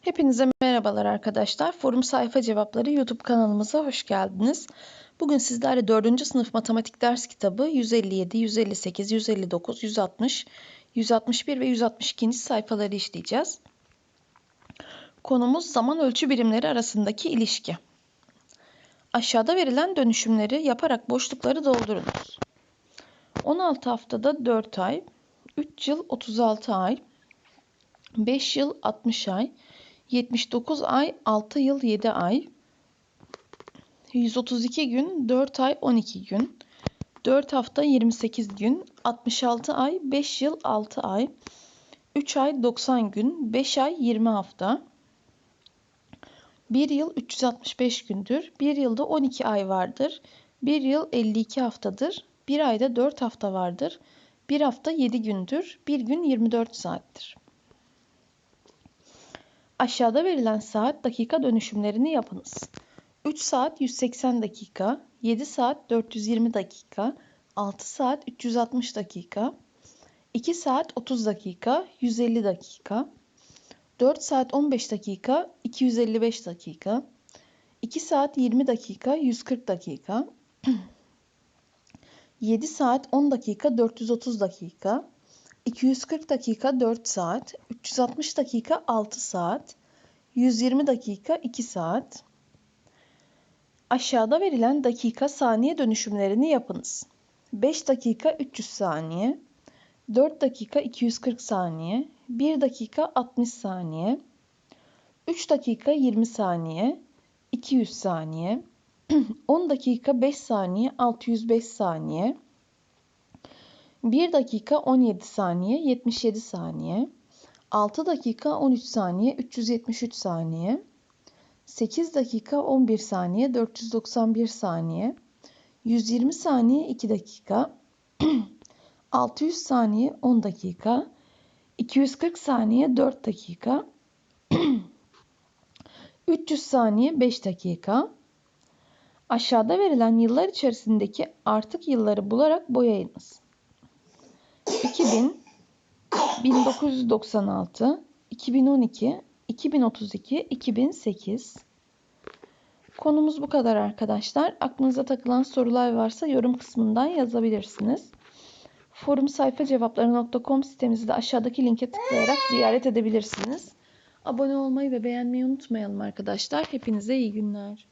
Hepinize merhabalar arkadaşlar. Forum Sayfa Cevapları YouTube kanalımıza hoş geldiniz. Bugün sizlerle 4. sınıf matematik ders kitabı 157, 158, 159, 160, 161 ve 162. sayfaları işleyeceğiz. Konumuz zaman ölçü birimleri arasındaki ilişki. Aşağıda verilen dönüşümleri yaparak boşlukları doldurunuz. 16 haftada 4 ay, 3 yıl 36 ay, 5 yıl 60 ay, 79 ay 6 yıl 7 ay, 132 gün 4 ay 12 gün, 4 hafta 28 gün, 66 ay 5 yıl 6 ay, 3 ay 90 gün, 5 ay 20 hafta, 1 yıl 365 gündür, 1 yılda 12 ay vardır, 1 yıl 52 haftadır, 1 ayda 4 hafta vardır, 1 hafta 7 gündür, 1 gün 24 saattir. Aşağıda verilen saat dakika dönüşümlerini yapınız. 3 saat 180 dakika, 7 saat 420 dakika, 6 saat 360 dakika, 2 saat 30 dakika, 150 dakika, 4 saat 15 dakika, 255 dakika, 2 saat 20 dakika, 140 dakika, 7 saat 10 dakika, 430 dakika, 240 dakika 4 saat, 360 dakika 6 saat, 120 dakika 2 saat. Aşağıda verilen dakika saniye dönüşümlerini yapınız. 5 dakika 300 saniye, 4 dakika 240 saniye, 1 dakika 60 saniye, 3 dakika 20 saniye, 200 saniye, 10 dakika 5 saniye, 605 saniye, 1 dakika 17 saniye 77 saniye. 6 dakika 13 saniye 373 saniye. 8 dakika 11 saniye 491 saniye. 120 saniye 2 dakika. 600 saniye 10 dakika. 240 saniye 4 dakika. 300 saniye 5 dakika. Aşağıda verilen yıllar içerisindeki artık yılları bularak boyayınız. 2000, 1996, 2012, 2032, 2008. Konumuz bu kadar arkadaşlar. Aklınıza takılan sorular varsa yorum kısmından yazabilirsiniz. Forum sayfa cevapları.com sitemizi de aşağıdaki linke tıklayarak ziyaret edebilirsiniz. Abone olmayı ve beğenmeyi unutmayalım arkadaşlar. Hepinize iyi günler.